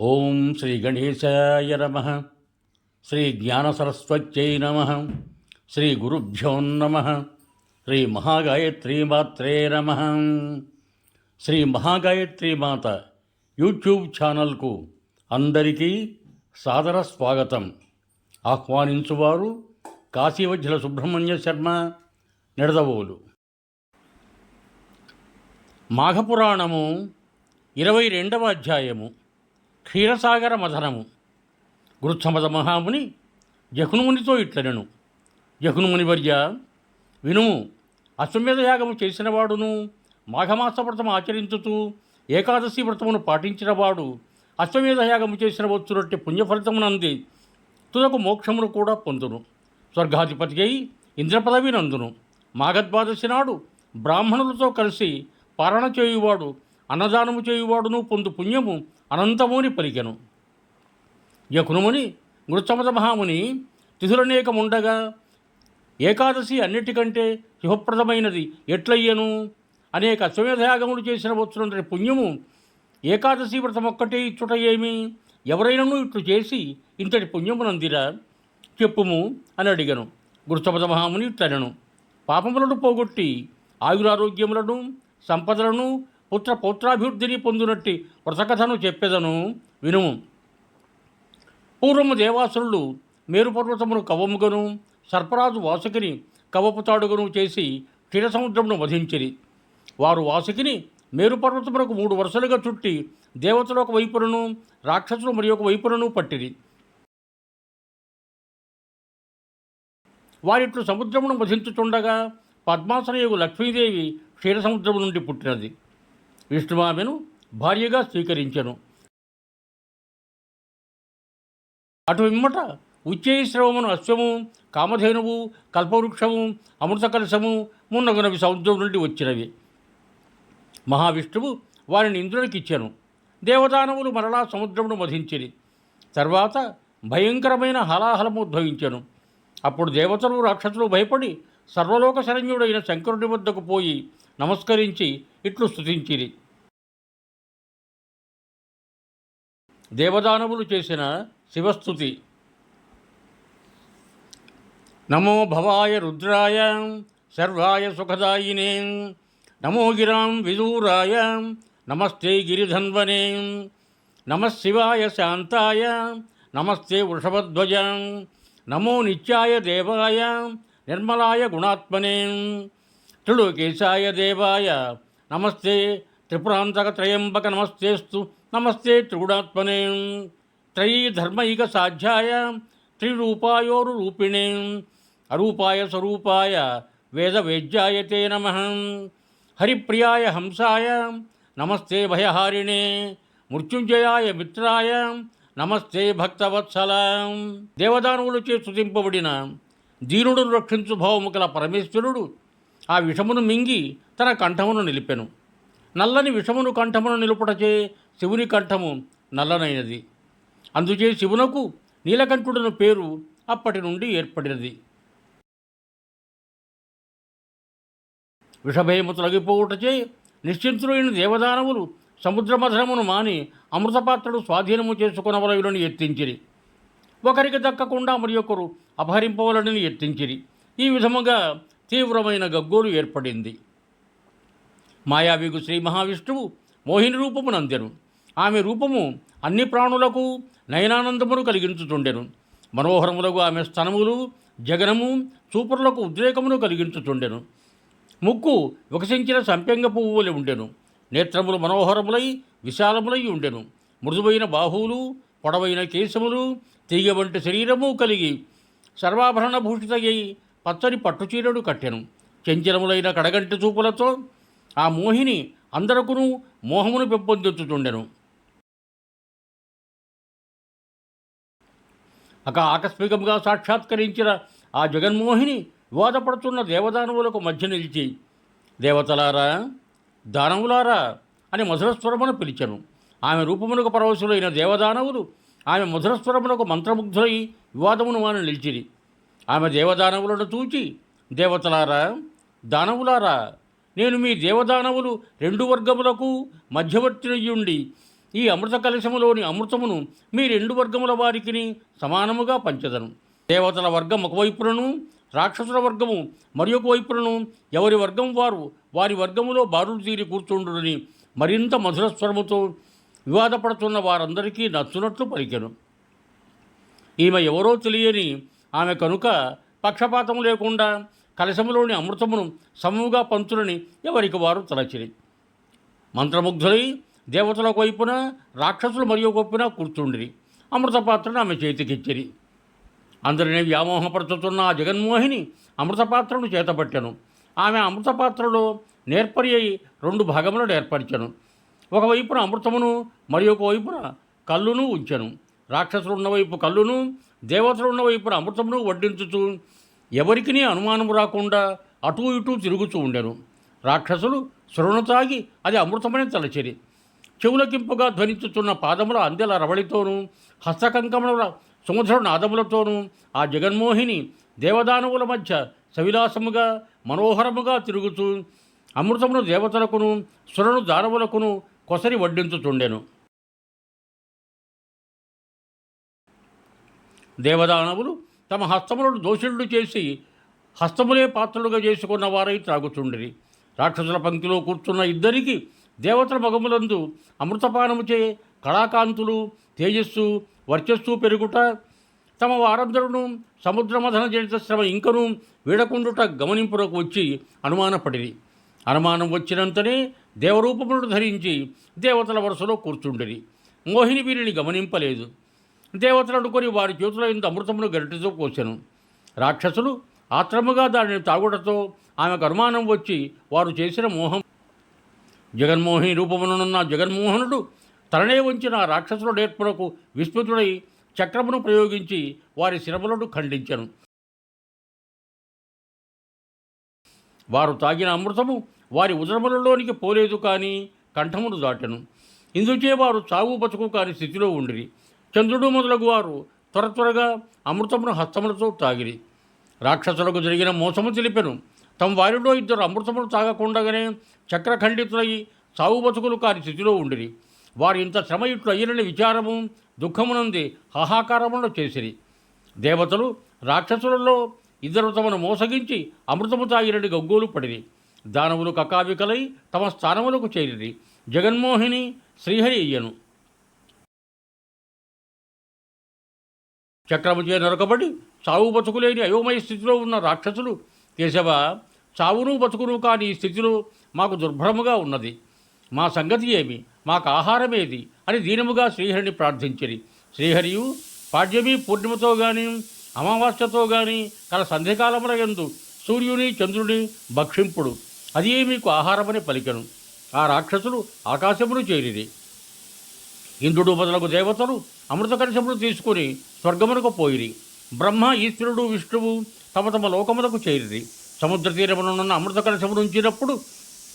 ఓం శ్రీ గణేశాయ నమ. శ్రీ జ్ఞానసరస్వత్యై నమ. శ్రీ గురుభ్యో నమ. శ్రీ మహాగాయత్రీమాత్రే నమ. శ్రీ మహాగాయత్రి మాత యూట్యూబ్ ఛానల్కు అందరికీ సాదర స్వాగతం. ఆహ్వానించువారు కాశీవజ్జల సుబ్రహ్మణ్య శర్మ నిడదవోలు. మాఘపురాణము ఇరవై రెండవ అధ్యాయము. క్షీరసాగర మథనము. గృత్సమద మహాముని జహ్నుమునితో ఇట్లనెను. జహ్నుముని వర్య వినుము అశ్వమేధ యాగము చేసినవాడును మాఘమాస వ్రతము ఆచరించుతూ ఏకాదశి వ్రతమును పాటించినవాడు అశ్వమేధ యాగము చేసిన వచ్చునట్టి పుణ్యఫలితమునంది తుదకు మోక్షమును కూడా పొందును. స్వర్గాధిపతి అయి ఇంద్రపదవి నందును మాఘద్వాదశి నాడు బ్రాహ్మణులతో కలిసి పారణ చేయువాడు అన్నదానము చేయువాడును పొందు పుణ్యము అనంతముని పలికెను. యకునుముని మృత్సమత మహాముని తిథులనేకముండగా ఏకాదశి అన్నిటికంటే శుభప్రదమైనది ఎట్లయ్యను? అనేక అశ్వమేధయాగములు చేసిన వచ్చునంతటి పుణ్యము ఏకాదశి వ్రతం ఒక్కటే ఇచ్చుట ఏమి ఎవరైనాను ఇట్లు చేసి ఇంతటి పుణ్యము నందిరా చెప్పుము అని అడిగను. గురుచపద మహాముని ఇట్లనను పాపములను పోగొట్టి ఆయురారోగ్యములను సంపదలను పుత్ర పౌత్రాభివృద్ధిని పొందినట్టి వ్రతకథను చెప్పెదను. వినుము పూర్వము దేవాసురులు మేరుపర్వతమును కవముగను సర్పరాజు వాసుకిని కవపుతాడుగను చేసి క్షీరసముద్రమును వధించిరి. వారు వాసుకిని మేరుపర్వతమునకు మూడు వరుసలుగా చుట్టి దేవతలు ఒక వైపులను రాక్షసులు మరి ఒక వైపులను పట్టిరి. వారిట్లు సముద్రమును వధించుచుండగా పద్మాసనయుగు లక్ష్మీదేవి క్షీరసముద్రము నుండి పుట్టినది. విష్ణువామెను భార్యగా స్వీకరించెను. అటు విమ్మట ఉచ్చేశ్రవమును అశ్వము కామధేనువు కల్పవృక్షము అమృత కలశము మున్నగునవి సముద్రం నుండి వచ్చినవి. మహావిష్ణువు వారిని ఇంద్రునికిచ్చాను. దేవదానవులు మరలా సముద్రమును మధించిరి. తర్వాత భయంకరమైన హలాహలము ఉద్భవించెను. అప్పుడు దేవతలు రాక్షసులు భయపడి సర్వలోక శరణ్యుడైన శంకరుడి వద్దకు పోయి నమస్కరించి ఇట్లు స్తుతించిరి. దేవదానవులు చేసిన శివస్థుతి. నమో భవాయ రుద్రాయ సర్వాయ సుఖదాయినే. నమో గిరాం విదూరాయ నమస్తే గిరిధన్వనే. నమశివాయ శాంతాయ నమస్తే వృషభధ్వజ. నమో నిత్యాయ దేవాయ నిర్మలాయ గుణాత్మనే. త్రిలోకేశాయ దేవాయ. నమస్తే. త్రిపురాంతక త్రయంబక నమస్తేస్తు. నమస్తే త్రిగుణాత్మనే. త్రయీ ధర్మైక సాధ్యాయ త్రిరూపాయోరు రూపిణే అరూపాయ స్వరూపాయ వేదవేద్యాయ తే నమ. హరిప్రియాయ హంసాయ. నమస్తే భయహారిణే. మృత్యుంజయాయ మిత్రాయ. నమస్తే భక్తవత్సల. దేవదానవులచే స్థుతింపబడిన దీనుడు రక్షించు భావము గల పరమేశ్వరుడు. ఆ విషమును మింగి తన కంఠమును నిలిపెను. నల్లని విషమును కంఠమును నిలుపుటచే శివుని కంఠము నల్లనైనది. అందుచే శివునకు నీలకంఠుడను పేరు అప్పటి నుండి ఏర్పడినది. విషభయము తొలగిపోవుటచే నిశ్చింతులైన దేవదానవులు సముద్రమధనమును మాని అమృతపాత్రడు స్వాధీనము చేసుకునవలయులను ఎత్తించిరి. ఒకరికి దక్కకుండా మరి ఒకరు అపహరింపవలనని ఎత్తించిరి. ఈ విధముగా తీవ్రమైన గగ్గోలు ఏర్పడింది. మాయావిగు శ్రీ మహావిష్ణువు మోహిని రూపము నందెను ఆమె రూపము అన్ని ప్రాణులకు నయనానందమును కలిగించుచుండెను. మనోహరములకు ఆమె స్థనములు జగనము చూపురులకు ఉద్రేకమును కలిగించుచుండెను. ముక్కు వికసించిన సంపెంగ పువ్వులే ఉండెను. నేత్రములు మనోహరములై విశాలములై ఉండెను. మృదువైన బాహువులు పొడవైన కేశములు తీగ వంటి శరీరము కలిగి సర్వాభరణ భూషితయ్యి పచ్చని పట్టుచీరను కట్టెను. చెంచలములైన కడగంటి చూపులతో ఆ మోహిని అందరకును మోహమును పెంపొందించుచుండెను. అక ఆకస్మికంగా సాక్షాత్కరించిన ఆ జగన్మోహిని వివాదపడుతున్న దేవదానవులకు మధ్య నిలిచి దేవతలారా దానవులారా అని మధురస్వరమును పిలిచెను. ఆమె రూపమునకు పరవశులైన దేవదానవులు ఆమె మధురస్వరమునకు మంత్రముగ్ధులై వివాదమును వాని నిలిచిరి. ఆమె దేవదానవులను చూచి దేవతలారా దానవులారా నేను మీ దేవదానవులు రెండు వర్గములకు మధ్యవర్తినయ్యుండి ఈ అమృత కలశములోని అమృతమును మీ రెండు వర్గముల వారికి సమానముగా పంచదను. దేవతల వర్గం ఒకవైపులను రాక్షసుల వర్గము మరి ఒక వైపులను ఎవరి వర్గం వారు వారి వర్గములో బారులు తీరి కూర్చుండునని మరింత మధుర స్వరముతో వివాదపడుతున్న వారందరికీ నచ్చునట్లు పలికెను. ఈమె ఎవరో తెలియని ఆమె కనుక పక్షపాతం లేకుండా కలశములోని అమృతమును సమముగా పంచులని ఎవరికి వారు తలచిరి. మంత్రముగ్ధులై దేవతల వైపున రాక్షసులు మరి ఒక కూర్చుండిరి. అమృత పాత్రను ఆమె చేతికిచ్చిరి. అందరినీ వ్యామోహపరుచుతున్న ఆ జగన్మోహిని అమృత పాత్రను చేతపట్టెను. ఆమె అమృత పాత్రలో నేర్పరి అయి రెండు భాగములను ఏర్పరిచెను ఒకవైపున అమృతమును మరి ఒక వైపున కళ్ళును ఉంచెను. రాక్షసులు ఉన్నవైపు కళ్ళును దేవతలు ఉన్న వైపున అమృతమును వడ్డించుతూ ఎవరికి అనుమానం రాకుండా అటూ ఇటూ తిరుగుతూ ఉండెను. రాక్షసులు సురను తాగి అది అమృతమని తలచెరి. చెవులకింపుగా ధ్వనించుతున్న పాదముల అందెల రవళితోనూ హస్తకంకముల సముద్ర నాదములతోనూ ఆ జగన్మోహిని దేవదానవుల మధ్య సవిలాసముగా మనోహరముగా తిరుగుతూ అమృతమును దేవతలకును సురను దానవులకును కొసరి వడ్డించుతుండెను దేవదానవులు తమ హస్తములను దోషులు చేసి హస్తములే పాత్రలుగా చేసుకున్న వారై త్రాగుచుండిరి. రాక్షసుల పంక్తిలో కూర్చున్న ఇద్దరికి దేవతల మగములందు అమృతపానముచే కళాకాంతులు తేజస్సు వర్చస్సు పెరుగుట తమ వారందరూ సముద్రమథన జనిత శ్రమ ఇంకను వీడకుండుట గమనింపులకు వచ్చి అనుమానపడిది అనుమానం వచ్చినంతనే దేవరూపములను ధరించి దేవతల వరుసలో కూర్చుండిరి. మోహిని వీరిని గమనింపలేదు. దేవతలు అనుకుని వారి చేతుల ఇంత అమృతమును గరిటితో పోసెను రాక్షసులు ఆత్రముగా దానిని తాగుటతో ఆమెకు అనుమానం వచ్చి వారు చేసిన మోహం. జగన్మోహిని రూపమునున్న జగన్మోహనుడు తననే ఉంచిన రాక్షసుల నేర్పునకు విస్మృతుడై చక్రమును ప్రయోగించి వారి శిరములను ఖండించెను. వారు తాగిన అమృతము వారి ఉదరములలోనికి పోలేదు కానీ కంఠమును దాటెను. ఇందుచే వారు చావు బతుకు కాని స్థితిలో ఉండిరి. చంద్రుడు మొదలగు వారు త్వర త్వరగా అమృతమును హస్తములతో తాగిరి. రాక్షసులకు జరిగిన మోసము తెలిపెను. తమ వారిలో ఇద్దరు అమృతమును తాగకుండగానే చక్రఖండితులై సాగు బతుకులు కాని స్థితిలో ఉండిరి. వారు ఇంత శ్రమ ఇట్లు అయ్యనని విచారము దుఃఖమునంది హాహాకారములను చేసిరి. దేవతలు రాక్షసులలో ఇద్దరు తమను మోసగించి అమృతము తాగిరని గగ్గోలు పడిరి. దానవులు కకావికలై తమ స్థానములకు చేరిరి. జగన్మోహిని శ్రీహరి అయ్యను. చక్రముచే నరకబడి చావు బతుకులేని అయోమయ స్థితిలో ఉన్న రాక్షసులు. కేశవ చావును బతుకును కాని ఈ స్థితిలో మాకు దుర్భరముగా ఉన్నది. మా సంగతి ఏమి? మాకు ఆహారమేది అని దీనముగా శ్రీహరిని ప్రార్థించిరి. శ్రీహరియు పాడ్యమి పూర్ణిమతో గాని అమావాస్యతో గాని కల సంధ్యకాలముల ఎందు సూర్యుని చంద్రుని భక్షింపుడు. అది మీకు ఆహారమని పలికెను. ఆ రాక్షసులు ఆకాశమును చేరిది ఇంద్రుడు మొదలగు దేవతలు అమృత కలశములు తీసుకుని స్వర్గమునకు పోయిరి. బ్రహ్మ ఈశ్వరుడు విష్ణువు తమ తమ లోకములకు చేరిరి. సముద్ర తీరమునున్న అమృత కలశమును ఉంచినప్పుడు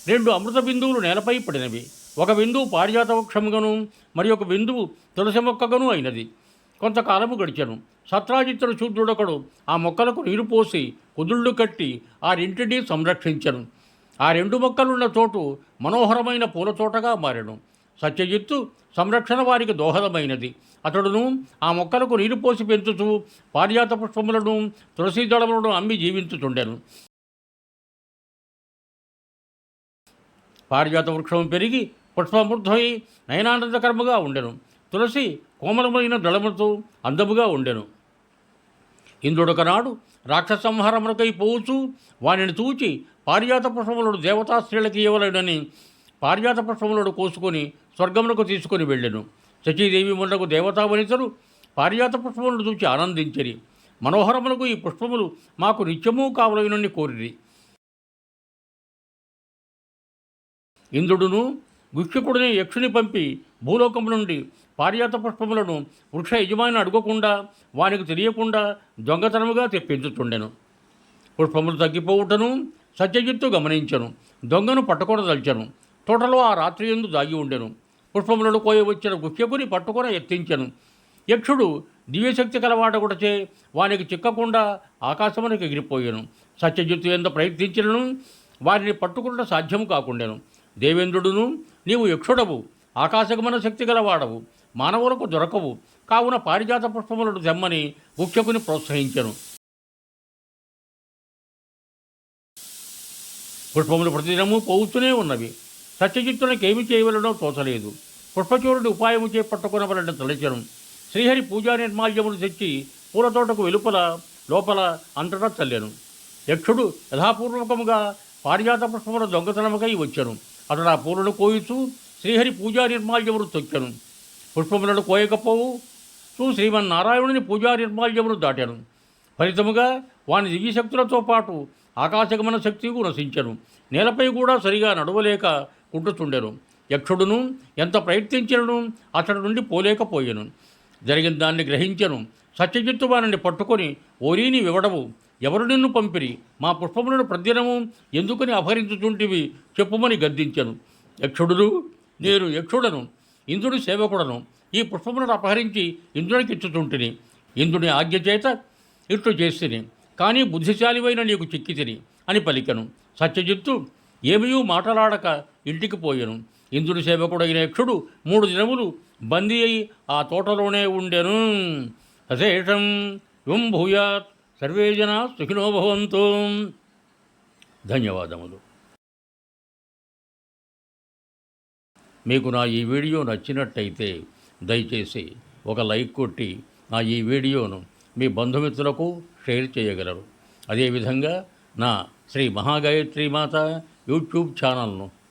రెండు అమృత బిందువులు నేలపై పడినవి. ఒక బిందువు పారిజాత వృక్షముగాను మరి ఒక బిందువు తులసి మొక్కగను అయినది. కొంతకాలము గడిచెను. సత్రాజిత్తుడు శూద్రుడొకడు ఆ మొక్కలకు నీరు పోసి కుదుళ్ళు కట్టి ఆ రెంటిని సంరక్షించను. ఆ రెండు మొక్కలున్న చోటు మనోహరమైన పూల తోటగా మారెను. సత్యజిత్తు సంరక్షణ వారికి దోహదమైనది. అతడును ఆ మొక్కలకు నీరు పోసి పెంచుతూ పారిజాత పుష్పములను తులసి దళములను అమ్మి జీవించుతుండెను పారిజాత వృక్షం పెరిగి పుష్పమృద్ధమై నయనానందకరముగా ఉండెను. తులసి కోమలమైన దళములతో అందముగా ఉండెను. ఇంద్రుడొకనాడు రాక్షస సంహారములకై పోవచ్చు వానిని చూచి పారిజాత పుష్పములను దేవతా స్త్రీలకి ఇవ్వలేడని పారిజాత పుష్పములను కోసుకొని స్వర్గమునకు తీసుకొని వెళ్ళెను. శచీదేవి మునకు దేవతా వనితలు పారిజాత పుష్పములను చూచి ఆనందించిరి. మనోహరములకు ఈ పుష్పములు మాకు నిత్యము కావలవినని కోరిరి. ఇంద్రుడును గుక్షకుడిని యక్షుని పంపి భూలోకము నుండి పారిజాత పుష్పములను వృక్ష యజమాని అడగకుండా వానికి తెలియకుండా దొంగతనముగా తెప్పించుతుండెను పుష్పములు తగ్గిపోవుటను సత్యజిత్తు గమనించెను. దొంగను పట్టకూడదల్చను తోటలో ఆ రాత్రి ఎందు దాగి ఉండెను. పుష్పములను కోయవచ్చిన గుహ్యకుని పట్టుకుని ఎత్తించెను యక్షుడు దివ్యశక్తి కలవాడగుటచే వానికి చిక్కకుండా ఆకాశమునికి ఎగిరిపోయాను. సత్యజిత్తు ఎంత ప్రయత్నించినను వారిని పట్టుకున్న సాధ్యం కాకుండాను. దేవేంద్రుడును నీవు యక్షుడవు ఆకాశగమన శక్తి గలవాడవు మానవులకు దొరకవు. కావున పారిజాత పుష్పములను తెమ్మని ముఖ్యకుని ప్రోత్సహించెను. పుష్పములు ప్రతిదినము పోవుతూనే ఉన్నవి. సత్యజిత్తునికి ఏమి చేయవలనో తోచలేదు. పుష్పచూరుడి ఉపాయము చేపట్టుకునవలన తలచెను. శ్రీహరి పూజా నిర్మాల్యమును తెచ్చి పూలతోటకు వెలుపల లోపల అంతటా చల్లెను. యక్షుడు యథాపూర్వకముగా పారిజాత పుష్పముల దొంగతనముకై వచ్చెను. అతడు ఆ పూలను కోయుచూ శ్రీహరి పూజా నిర్మాల్యమును తొక్కెను. పుష్పములను కోయకపోవు చూ శ్రీమన్నారాయణుని పూజా నిర్మాల్యమును దాటాను. ఫలితముగా వాని దివ్యశక్తులతో పాటు ఆకాశగమన శక్తి నశించను. నేలపై కూడా సరిగా నడవలేక కుంటుతుండెను యక్షుడును ఎంత ప్రయత్నించినను అతడి నుండి పోలేకపోయెను. జరిగిన దాన్ని గ్రహించెను. సత్యజిత్తు వారిని పట్టుకొని ఓరీని వివడవు. ఎవరు నిన్ను పంపిరి? మా పుష్పములను ప్రతిదినము ఎందుకని అపహరించుచుంటివి? చెప్పుమని గద్దించెను. యక్షుడును నేను యక్షుడను ఇంద్రుడి సేవకుడను. ఈ పుష్పములను అపహరించి ఇంద్రునికి ఇచ్చుచుంటిని. ఇంద్రుని ఆజ్ఞ చేత ఇట్లు చేసిని కానీ బుద్ధిశాలివైన నీకు చిక్కితిని అని పలికను. సత్యజిత్తు ఏమీ మాట్లాడక ఇంటికి పోయెను. ఇంద్రుడి సేవకుడైన యక్షుడు మూడు దినములు బందీ అయి ఆ తోటలోనే ఉండెను. అశేషం యుం భూయాత్ సర్వే జనా సుఖినో ధన్యవాదములు. మీకు నా ఈ వీడియో నచ్చినట్టయితే దయచేసి ఒక లైక్ కొట్టి నా ఈ వీడియోను మీ బంధుమిత్రులకు షేర్ చేయగలరు. అదేవిధంగా నా శ్రీ మహాగాయత్రి మాత యూట్యూబ్ ఛానల్ను